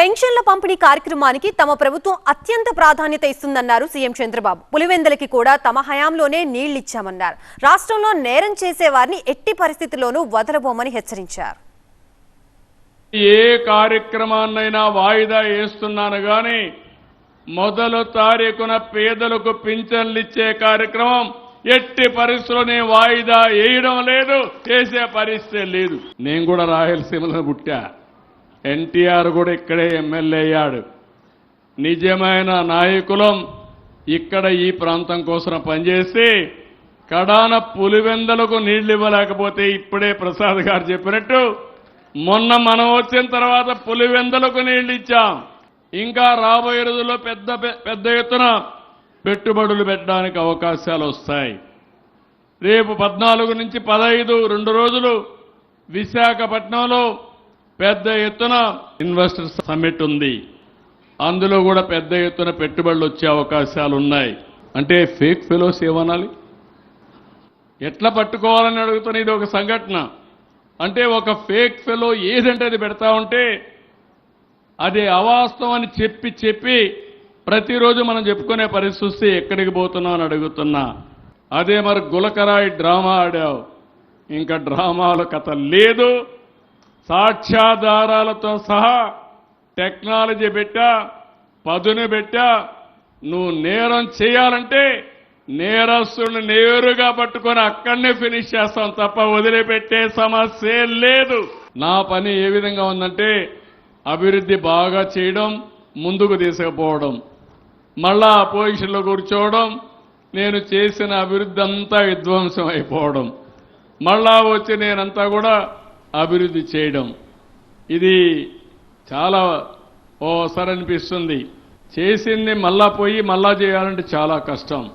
పెన్షన్ల పంపిణీ కార్యక్రమానికి తమ ప్రభుత్వం అత్యంత ప్రాధాన్యత ఇస్తుందన్నారు సీఎం చంద్రబాబు. పులివెందలకి కూడా తమ హయాంలోనే నీళ్ళిచ్చామన్నారు. రాష్ట్రంలో నేరం చేసే వారిని ఎట్టి పరిస్థితుల్లోనూ వదలబోమని హెచ్చరించారు. ఏ కార్యక్రమాన్నైనా వాయిదా వేస్తున్నాను గాని మొదలు తారీఖున పేదలకు పింఛన్లిచ్చే కార్యక్రమం ఎట్టి పరిస్థితుల్లోనే వాయిదా వేయడం లేదు చేసే పరిస్థితి లేదు. నేను కూడా రాయలసీమలో పుట్టా. ఎన్టీఆర్ కూడా ఇక్కడే ఎమ్మెల్యే అయ్యాడు. నిజమైన నాయకులం ఇక్కడ ఈ ప్రాంతం కోసం పనిచేసి కడాన పులివెందలకు నీళ్ళు ఇవ్వలేకపోతే ఇప్పుడే ప్రసాద్ గారు చెప్పినట్టు మొన్న మనం వచ్చిన తర్వాత పులివెందలకు నీళ్ళు ఇచ్చాం. ఇంకా రాబోయే రోజుల్లో పెద్ద పెద్ద ఎత్తున పెట్టుబడులు పెట్టడానికి అవకాశాలు వస్తాయి. రేపు పద్నాలుగు నుంచి పదహైదు రెండు రోజులు విశాఖపట్నంలో పెద్ద ఎత్తున ఇన్వెస్టర్స్ సమ్మిట్ ఉంది. అందులో కూడా పెద్ద ఎత్తున పెట్టుబడులు వచ్చే అవకాశాలు ఉన్నాయి. అంటే ఫేక్ ఫెలోస్ ఏమనాలి? ఎట్లా పట్టుకోవాలని అడుగుతున్న ఇది ఒక సంఘటన. అంటే ఒక ఫేక్ ఫెలో ఏదంటే అది పెడతా ఉంటే అది అవాస్తవం అని చెప్పి చెప్పి ప్రతిరోజు మనం చెప్పుకునే పరిస్థితి వస్తే ఎక్కడికి పోతున్నావు అని అడుగుతున్నా. అదే మరి గులకరాయి డ్రామా ఆడావు. ఇంకా డ్రామాల కథ లేదు. సాక్ష్యాధారాలతో సహా టెక్నాలజీ పెట్టా పదును పెట్టా. నువ్వు నేరం చేయాలంటే నేరస్తుని నేరుగా పట్టుకొని అక్కడనే ఫినిష్ చేస్తాం తప్ప వదిలిపెట్టే సమస్య లేదు. నా పని ఏ విధంగా ఉందంటే అభివృద్ధి బాగా చేయడం ముందుకు తీసుకుపోవడం మళ్ళా అపోజిషన్లో కూర్చోవడం నేను చేసిన అభివృద్ధి అంతా విధ్వంసం అయిపోవడం మళ్ళా వచ్చి నేనంతా కూడా అభివృద్ధి చేయడం. ఇది చాలా ఓసారి అనిపిస్తుంది చేసింది మళ్ళా పోయి మళ్ళా చేయాలంటే చాలా కష్టం.